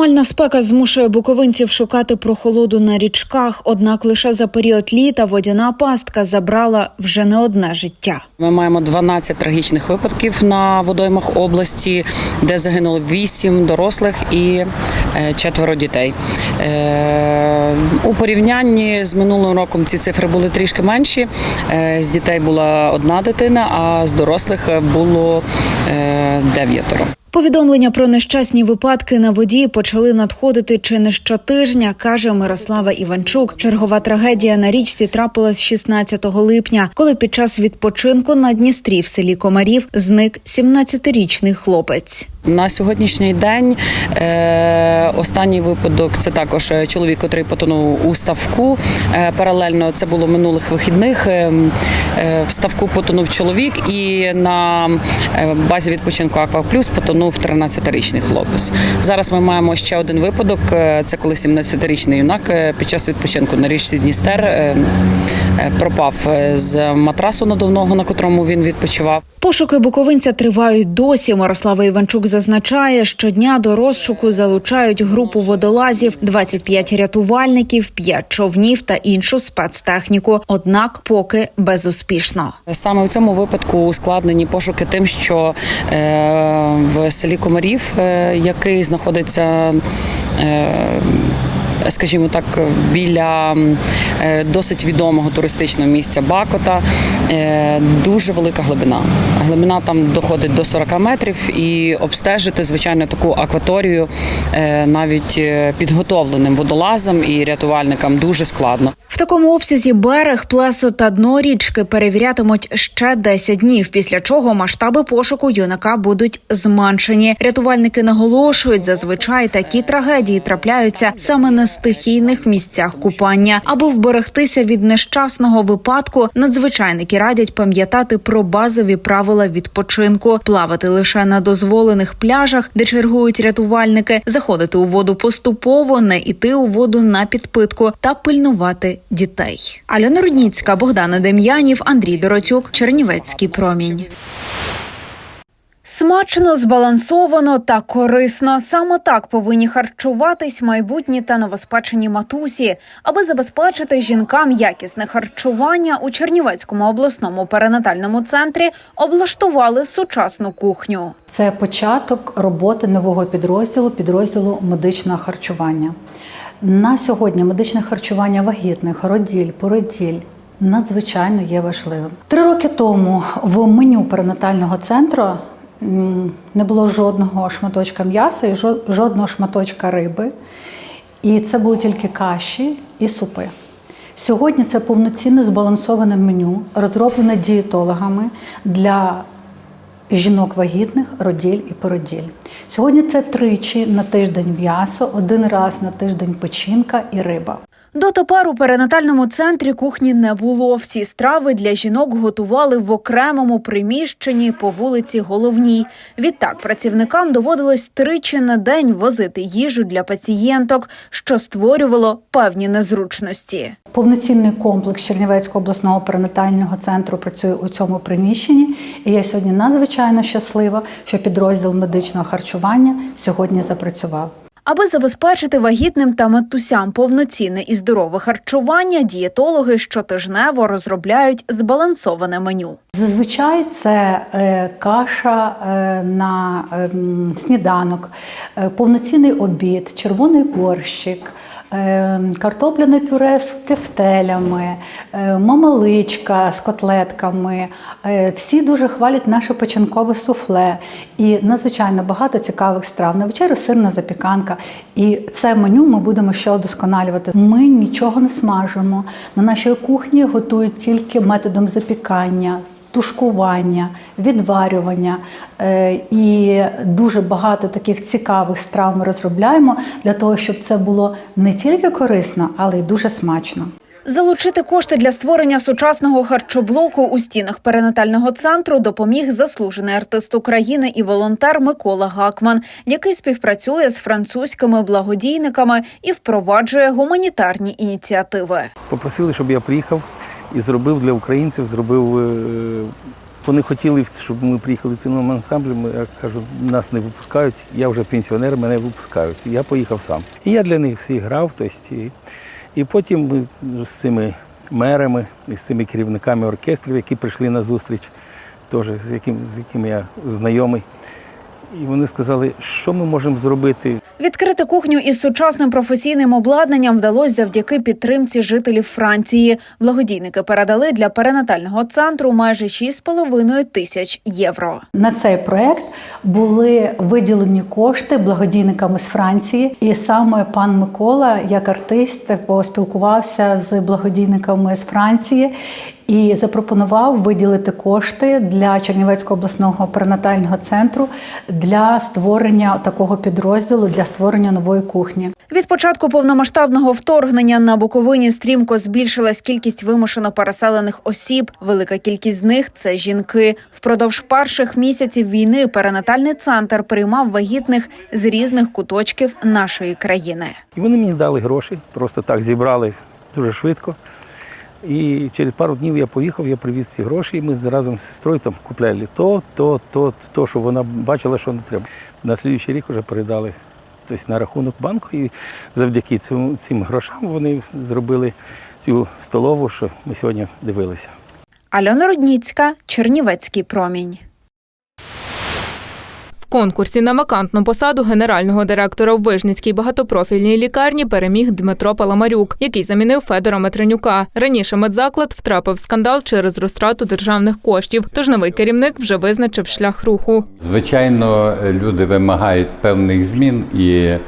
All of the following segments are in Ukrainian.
Аномальна спека змушує буковинців шукати прохолоду на річках. Однак лише за період літа водяна пастка забрала вже не одне життя. Ми маємо 12 трагічних випадків на водоймах області, де загинуло 8 дорослих і е, четверо дітей. Е, У порівнянні з минулим роком ці цифри були трішки менші. Е, З дітей була одна дитина, а з дорослих було дев'ятеро. Повідомлення про нещасні випадки на воді почали надходити чи не щотижня, каже Мирослава Іванчук. Чергова трагедія на річці трапилась 16 липня, коли під час відпочинку на Дністрі в селі Комарів зник 17-річний хлопець. На сьогоднішній день е, останній випадок це також е, чоловік, який потонув у ставку. Е, паралельно це було минулих вихідних. Е, е, в ставку потонув чоловік, і на е, базі відпочинку Аква Плюс потонув 13-річний хлопець. Зараз ми маємо ще один випадок. Це коли 17-річний юнак під час відпочинку на річці Дністер е, пропав з матрасу надувного, на котрому він відпочивав. Пошуки буковинця тривають досі. Мирослава Іванчук зазначає, щодня до розшуку залучають групу водолазів, 25 рятувальників, 5 човнів та іншу спецтехніку. Однак поки безуспішно. Саме в цьому випадку ускладнені пошуки тим, що е, в селі Комарів, е, який знаходиться. Скажімо так, біля е, досить відомого туристичного місця Бакота е, дуже велика глибина. Глибина там доходить до 40 метрів, і обстежити звичайно таку акваторію е, навіть підготовленим водолазам і рятувальникам дуже складно. В такому обсязі берег, плесо та дно річки перевірятимуть ще 10 днів. Після чого масштаби пошуку юнака будуть зменшені. Рятувальники наголошують, зазвичай такі трагедії трапляються саме на стихійних місцях купання. Аби вберегтися від нещасного випадку, надзвичайники радять пам'ятати про базові правила відпочинку, плавати лише на дозволених пляжах, де чергують рятувальники, заходити у воду поступово, не іти у воду на підпитку та пильнувати дітей. Альона Рудніцька, Богдана Дем'янів, Андрій Доротюк, Чернівецький промінь. Смачно, збалансовано та корисно. Саме так повинні харчуватись майбутні та новоспечені матусі. Аби забезпечити жінкам якісне харчування у Чернівецькому обласному перинатальному центрі облаштували сучасну кухню. Це початок роботи нового підрозділу, підрозділу медичного харчування. На сьогодні медичне харчування вагітних, роділь, породіль надзвичайно є важливим. Три роки тому в меню перинатального центру не було жодного шматочка м'яса і жодного шматочка риби. І це були тільки каші і супи. Сьогодні це повноцінне збалансоване меню, розроблене дієтологами для жінок вагітних, роділь і породіль. Сьогодні це тричі на тиждень м'ясо, один раз на тиждень печінка і риба. Дотепер у перинатальному центрі кухні не було. Всі страви для жінок готували в окремому приміщенні по вулиці Головній. Відтак працівникам доводилось тричі на день возити їжу для пацієнток, що створювало певні незручності. Повноцінний комплекс Чернівецького обласного перинатального центру працює у цьому приміщенні. І я сьогодні надзвичайно щаслива, що підрозділ медичного харчування сьогодні запрацював. Аби забезпечити вагітним та матусям повноцінне і здорове харчування, дієтологи щотижнево розробляють збалансоване меню. Зазвичай це е, каша е, на ем, сніданок, е, повноцінний обід, червоний борщик, картопляне пюре з тефтелями, е, мамаличка з котлетками. Е, Всі дуже хвалять наше печінкове суфле і надзвичайно багато цікавих страв. На вечерю сирна запіканка. І це меню ми будемо ще удосконалювати. Ми нічого не смажимо. На нашій кухні готують тільки методом запікання тушкування, відварювання Е, і дуже багато таких цікавих страв ми розробляємо для того, щоб це було не тільки корисно, але й дуже смачно. Залучити кошти для створення сучасного харчоблоку у стінах перинатального центру допоміг заслужений артист України і волонтер Микола Гакман, який співпрацює з французькими благодійниками і впроваджує гуманітарні ініціативи. Попросили, щоб я приїхав і зробив для українців, зробив е, Вони хотіли, щоб ми приїхали цілим ансамблем. Я кажу, нас не випускають. Я вже пенсіонер, мене випускають. Я поїхав сам. І я для них всіх грав. Тобто, і, і потім ми з цими мерами, і з цими керівниками оркестрів, які прийшли на зустріч, теж з яким, з якими я знайомий. І вони сказали, що ми можемо зробити. Відкрити кухню із сучасним професійним обладнанням вдалося завдяки підтримці жителів Франції. Благодійники передали для перинатального центру майже 6,5 тисяч євро. На цей проект були виділені кошти благодійниками з Франції, і саме пан Микола, як артист, поспілкувався з благодійниками з Франції і запропонував виділити кошти для Чернівецького обласного перинатального центру для створення такого підрозділу для створення нової кухні. Від початку повномасштабного вторгнення на Буковині стрімко збільшилась кількість вимушено переселених осіб. Велика кількість з них це жінки. Впродовж перших місяців війни перинатальний центр приймав вагітних з різних куточків нашої країни. І вони мені дали гроші, просто так зібрали дуже швидко. І через пару днів я поїхав, я привіз ці гроші, і ми разом з сестрою там купляли то, то, то, то, що вона бачила, що не треба. На слідуючий рік вже передали тобто, на рахунок банку, і завдяки цим, цим грошам вони зробили цю столову, що ми сьогодні дивилися. Альона Рудніцька, Чернівецький промінь. Конкурсі на вакантну посаду генерального директора в Вижницькій багатопрофільній лікарні переміг Дмитро Паламарюк, який замінив Федора Метренюка. Раніше медзаклад втрапив скандал через розтрату державних коштів, тож новий керівник вже визначив шлях руху. Звичайно, люди вимагають певних змін і е,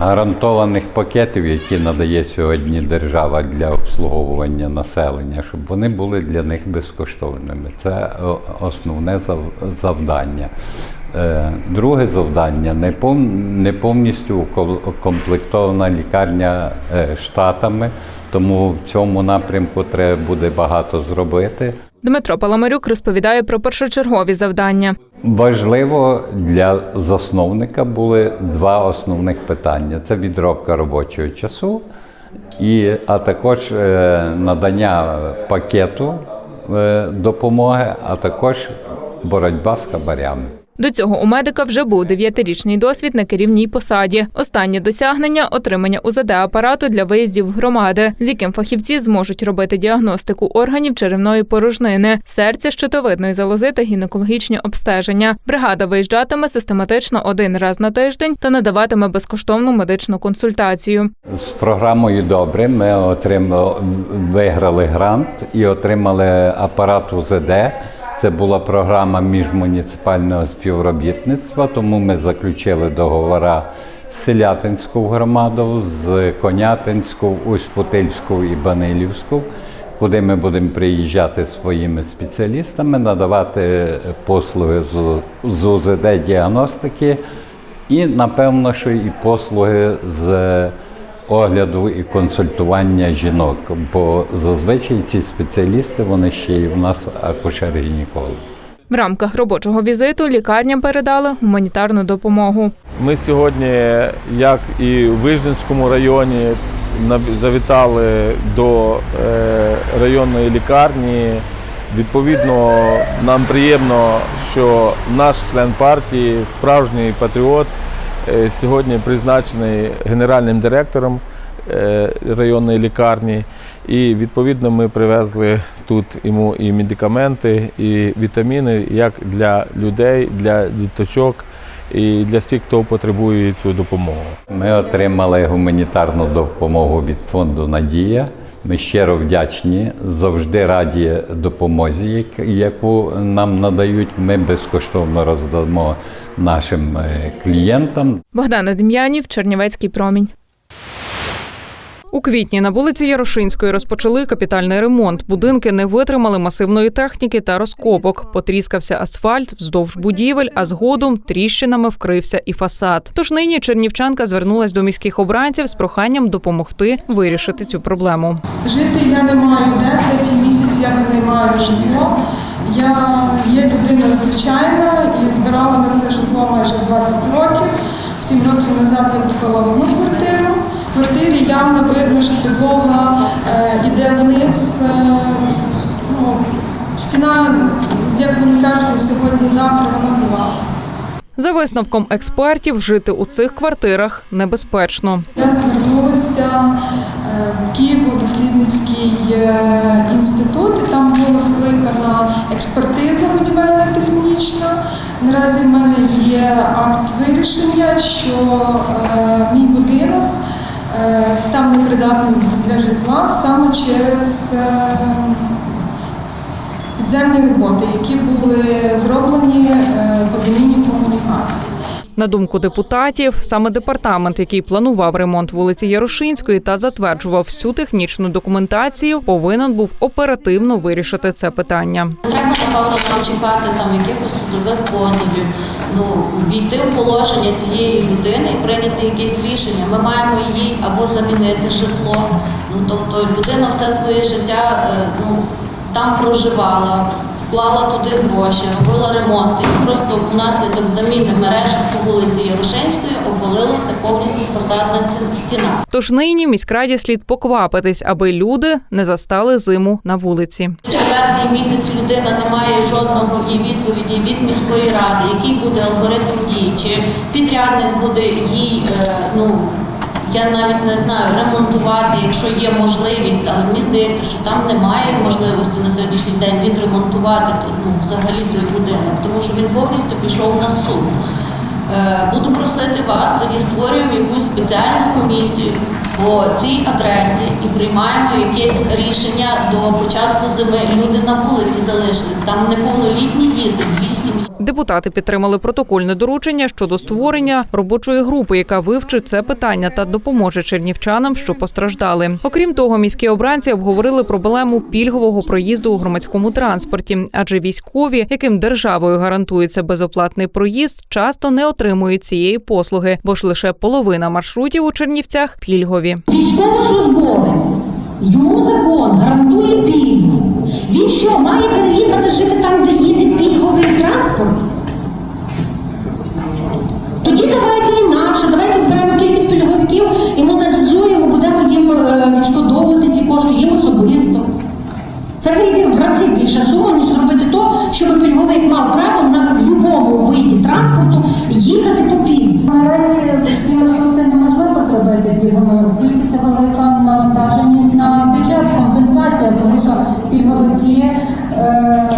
гарантованих пакетів, які надає сьогодні держава для обслуговування населення, щоб вони були для них безкоштовними. Це основне зав- завдання. Е, Друге завдання не пов- повністю укомплектована лікарня е, штатами, тому в цьому напрямку треба буде багато зробити. Дмитро Паламарюк розповідає про першочергові завдання. Важливо для засновника були два основних питання: це відробка робочого часу, і, а також е, надання пакету допомоги, а також боротьба з хабарями. До цього у медика вже був дев'ятирічний досвід на керівній посаді. Останнє досягнення отримання УЗД апарату для виїздів в громади, з яким фахівці зможуть робити діагностику органів черевної порожнини, серця, щитовидної залози та гінекологічні обстеження. Бригада виїжджатиме систематично один раз на тиждень та надаватиме безкоштовну медичну консультацію. З програмою добре. Ми отримали, виграли грант і отримали апарат УЗД. Це була програма міжмуніципального співробітництва, тому ми заключили договори з Селятинську громаду, з Конятинську, Усть-Путильську і Банилівську, куди ми будемо приїжджати своїми спеціалістами, надавати послуги з- з УЗД діагностики і, напевно, що і послуги з огляду і консультування жінок, бо зазвичай ці спеціалісти вони ще й у нас акушер-гінекологи. В рамках робочого візиту лікарням передали гуманітарну допомогу. Ми сьогодні, як і в Вижницькому районі, завітали до е, районної лікарні. Відповідно, нам приємно, що наш член партії, справжній патріот, сьогодні призначений генеральним директором е, районної лікарні. І відповідно ми привезли тут йому і медикаменти, і вітаміни як для людей, для діточок і для всіх, хто потребує цю допомогу. Ми отримали гуманітарну допомогу від фонду Надія. Ми щиро вдячні, завжди раді допомозі, як- яку нам надають. Ми безкоштовно роздамо нашим е, клієнтам. Богдана Дем'янів, Чернівецький промінь. У квітні на вулиці Ярошинської розпочали капітальний ремонт. Будинки не витримали масивної техніки та розкопок. Потріскався асфальт вздовж будівель, а згодом тріщинами вкрився і фасад. Тож нині чернівчанка звернулась до міських обранців з проханням допомогти вирішити цю проблему. Жити я не маю де, третій місяць я не наймаю житло. Я є людина звичайна і збирала на це житло майже 20 років. Сім років назад я купила одну квартиру. Явно видно, що підлога е, іде вниз. Е, ну, стіна як вони кажуть, сьогодні-завтра вона завалиться. За висновком експертів, жити у цих квартирах небезпечно. Я звернулася е, в Києво-дослідницький е, інститут, і там була скликана експертиза будівельно-технічна. Наразі в мене є акт вирішення, що е, мій будинок е, став непридатним для житла саме через е, підземні роботи, які були зроблені е, по заміні комунікацій. На думку депутатів, саме департамент, який планував ремонт вулиці Ярошинської та затверджував всю технічну документацію, повинен був оперативно вирішити це питання. Треба напевно чекати там якихось судових позовів, ну війти в положення цієї людини і прийняти якесь рішення. Ми маємо їй або замінити житло. Ну тобто людина все своє життя е, ну там проживала, вклала туди гроші, робила ремонти. І просто внаслідок заміни мереж по вулиці Ярошинської обвалилася повністю фасадна стіна. Тож нині міськраді слід поквапитись, аби люди не застали зиму на вулиці. Четвертий місяць людина не має жодного і відповіді від міської ради, який буде алгоритм дії, чи підрядник буде їй, е, ну я навіть не знаю, ремонтувати, якщо є можливість, але мені здається, що там немає можливості на сьогоднішній день відремонтувати ну, взагалі той будинок, тому що він повністю пішов на суд. Е, Буду просити вас, тоді створюємо якусь спеціальну комісію по цій адресі і приймаємо якесь рішення до початку зими. Люди на вулиці залишились, там неповнолітні діти, дві сім'ї. Депутати підтримали протокольне доручення щодо створення робочої групи, яка вивчить це питання та допоможе чернівчанам, що постраждали. Окрім того, міські обранці обговорили проблему пільгового проїзду у громадському транспорті, адже військові, яким державою гарантується безоплатний проїзд, часто не отримують цієї послуги, бо ж лише половина маршрутів у Чернівцях пільгові. Військовослужбовець, йому закон гарантує пільгу. Він що, має переїхати жити там, де їде пільговий транспорт? Тоді давайте інакше, давайте зберемо кількість пільговиків і монетизуємо, будемо їм е, відшкодовувати ці кошти їм особисто. Це вийде в рази більше сума, ніж зробити то, щоб пільговик мав право на будь-якому виді транспорту їхати по пільзі. Наразі всі маршрути неможливо зробити пільговими, оскільки це велика навантаженість на бюджет, компенсація, тому що пільговики е,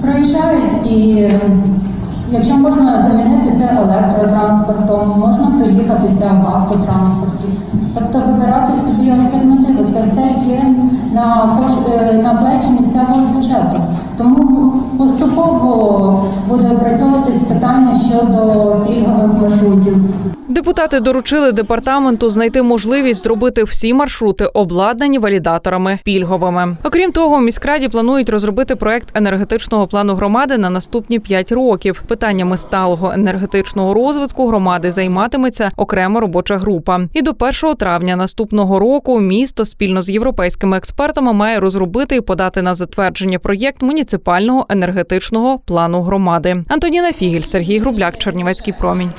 проїжджають і якщо можна замінити це електротранспортом, можна проїхатися в автотранспорті. Тобто вибирати собі альтернативи. Це все є на на плечі місцевого бюджету. Тому поступово буде опрацьовуватись питання щодо пільгових маршрутів. Депутати доручили департаменту знайти можливість зробити всі маршрути обладнані валідаторами пільговими. Окрім того, в міськраді планують розробити проект енергетичного плану громади на наступні 5 років. Питаннями сталого енергетичного розвитку громади займатиметься окрема робоча група. І до 1 травня наступного року місто спільно з європейськими експертами має розробити і подати на затвердження проєкт муніципального енергетичного плану громади. Антоніна Фігель, Сергій Грубляк, Чернівецький промінь.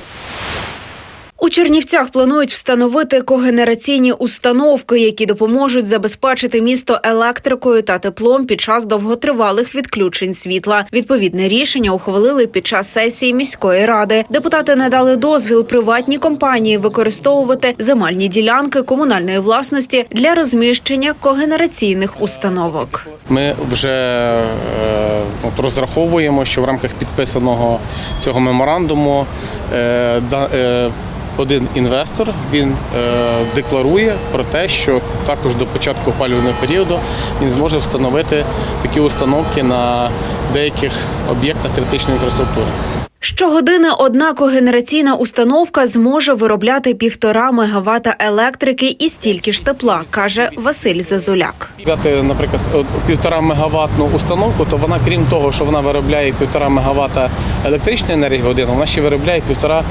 У Чернівцях планують встановити когенераційні установки, які допоможуть забезпечити місто електрикою та теплом під час довготривалих відключень світла. Відповідне рішення ухвалили під час сесії міської ради. Депутати надали дозвіл приватній компанії використовувати земельні ділянки комунальної власності для розміщення когенераційних установок. Ми вже е, от розраховуємо, що в рамках підписаного цього меморандуму е, да- е, один інвестор він е, декларує про те, що також до початку опалювального періоду він зможе встановити такі установки на деяких об'єктах критичної інфраструктури. Щогодини одна когенераційна установка зможе виробляти півтора мегавата електрики і стільки ж тепла, каже Василь Зазуляк. Взяти, наприклад, півтора мегаваттну установку, то вона, крім того, що вона виробляє півтора мегаватта електричної енергії в годину, вона ще виробляє півтора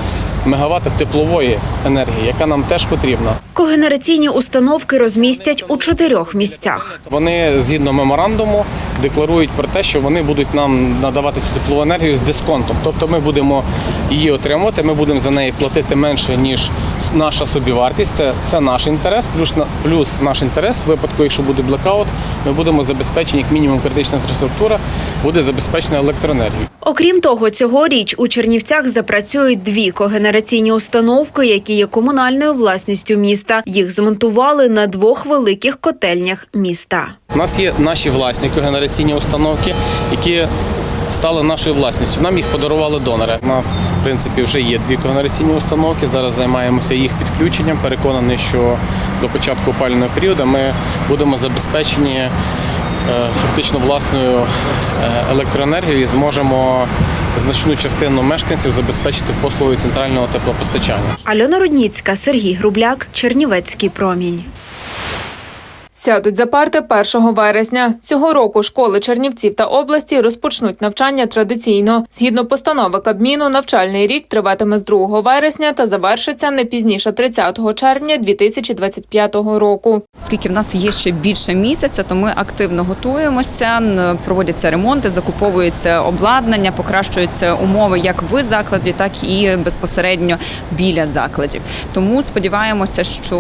мегаватт теплової енергії, яка нам теж потрібна. Когенераційні установки розмістять у чотирьох місцях. Вони згідно меморандуму декларують про те, що вони будуть нам надавати цю теплову енергію з дисконтом. Тобто ми будемо її отримувати, ми будемо за неї платити менше ніж наша собівартість. Це, це наш інтерес. Плюс плюс наш інтерес в випадку, якщо буде блекаут, ми будемо забезпечені як мінімум критична інфраструктура буде забезпечена електроенергією. Окрім того, цьогоріч у Чернівцях запрацюють дві когенераційні установки, які є комунальною власністю міста. Їх змонтували на двох великих котельнях міста. У нас є наші власні когенераційні установки, які стали нашою власністю. Нам їх подарували донори. У нас, в принципі, вже є дві когенераційні установки. Зараз займаємося їх підключенням. Переконаний, що до початку опалювального періоду ми будемо забезпечені фактично власною е, електроенергією зможемо значну частину мешканців забезпечити послугою центрального теплопостачання. Альона Рудніцька, Сергій Грубляк, Чернівецький промінь. Сядуть за парти 1 вересня. Цього року школи Чернівців та області розпочнуть навчання традиційно. Згідно постанови Кабміну, навчальний рік триватиме з 2 вересня та завершиться не пізніше 30 червня 2025 року. Оскільки в нас є ще більше місяця, то ми активно готуємося, проводяться ремонти, закуповується обладнання, покращуються умови як в закладі, так і безпосередньо біля закладів. Тому сподіваємося, що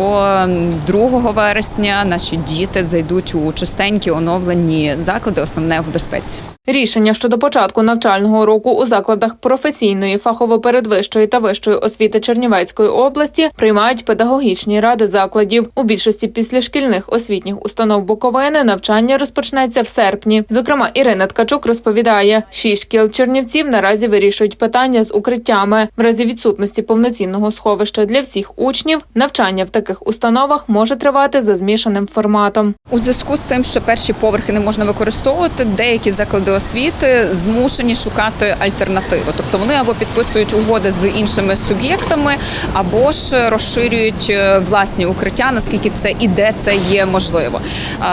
2 вересня наші діти зайдуть у чистенькі оновлені заклади, основне в безпеці. Рішення щодо початку навчального року у закладах професійної, фахово-передвищої та вищої освіти Чернівецької області приймають педагогічні ради закладів. У більшості післяшкільних освітніх установ Буковини навчання розпочнеться в серпні. Зокрема, Ірина Ткачук розповідає, шість шкіл Чернівців наразі вирішують питання з укриттями. В разі відсутності повноцінного сховища для всіх учнів навчання в таких установах може тривати за змішаним форматом. У зв'язку з тим, що перші поверхи не можна використовувати, деякі заклади освіти змушені шукати альтернативу. Тобто вони або підписують угоди з іншими суб'єктами, або ж розширюють е, власні укриття, наскільки це і де це є можливо.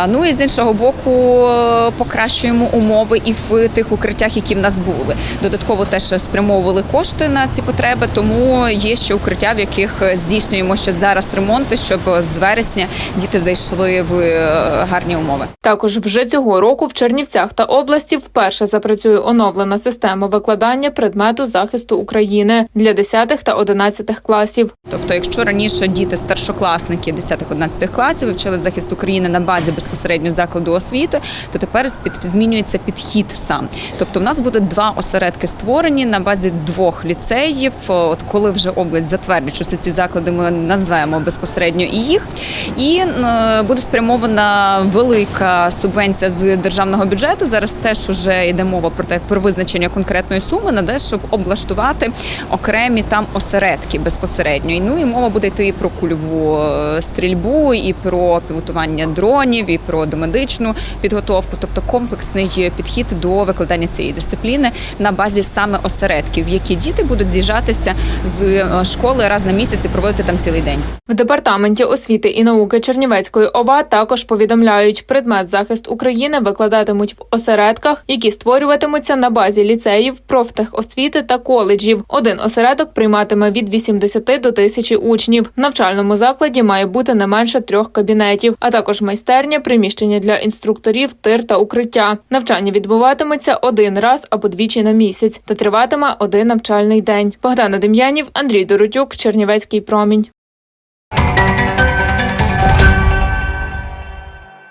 Ну і з іншого боку, е, покращуємо умови і в тих укриттях, які в нас були. Додатково теж спрямовували кошти на ці потреби, тому є ще укриття, в яких здійснюємо ще зараз ремонти, щоб з вересня діти зайшли в е, гарні умови. Також вже цього року в Чернівцях та області вперше запрацює оновлена система викладання предмету захисту України для 10 та 11 класів. Тобто, якщо раніше діти старшокласники 10-11 класів вивчили захист України на базі безпосередньо закладу освіти, то тепер змінюється підхід сам. Тобто, в нас буде два осередки створені на базі двох ліцеїв. От коли вже область затвердить, що це ці заклади, ми назвемо безпосередньо і їх. І е, буде спрямована велика субвенція з державного бюджету. Зараз теж вже йде мова про те про визначення конкретної суми на те, щоб облаштувати окремі там осередки безпосередньо. І ну і мова буде йти і про кульову е, стрільбу, і про пілотування дронів, і про домедичну підготовку, тобто комплексний підхід до викладання цієї дисципліни на базі саме осередків, які діти будуть з'їжджатися з е, школи раз на місяць і проводити там цілий день. В департаменті освіти і науки Чернівецької ОВА також повідомляють, предмет захист України викладатимуть в осередках, які створюватимуться на базі ліцеїв, профтехосвіти та коледжів. Один осередок прийматиме від 80 до 1000 учнів. В навчальному закладі має бути не менше трьох кабінетів, а також майстерня, приміщення для інструкторів, тир та укриття. Навчання відбуватиметься один раз або двічі на місяць та триватиме один навчальний день. Богдана Дем'янів, Андрій Доротюк, Чернівецький промінь.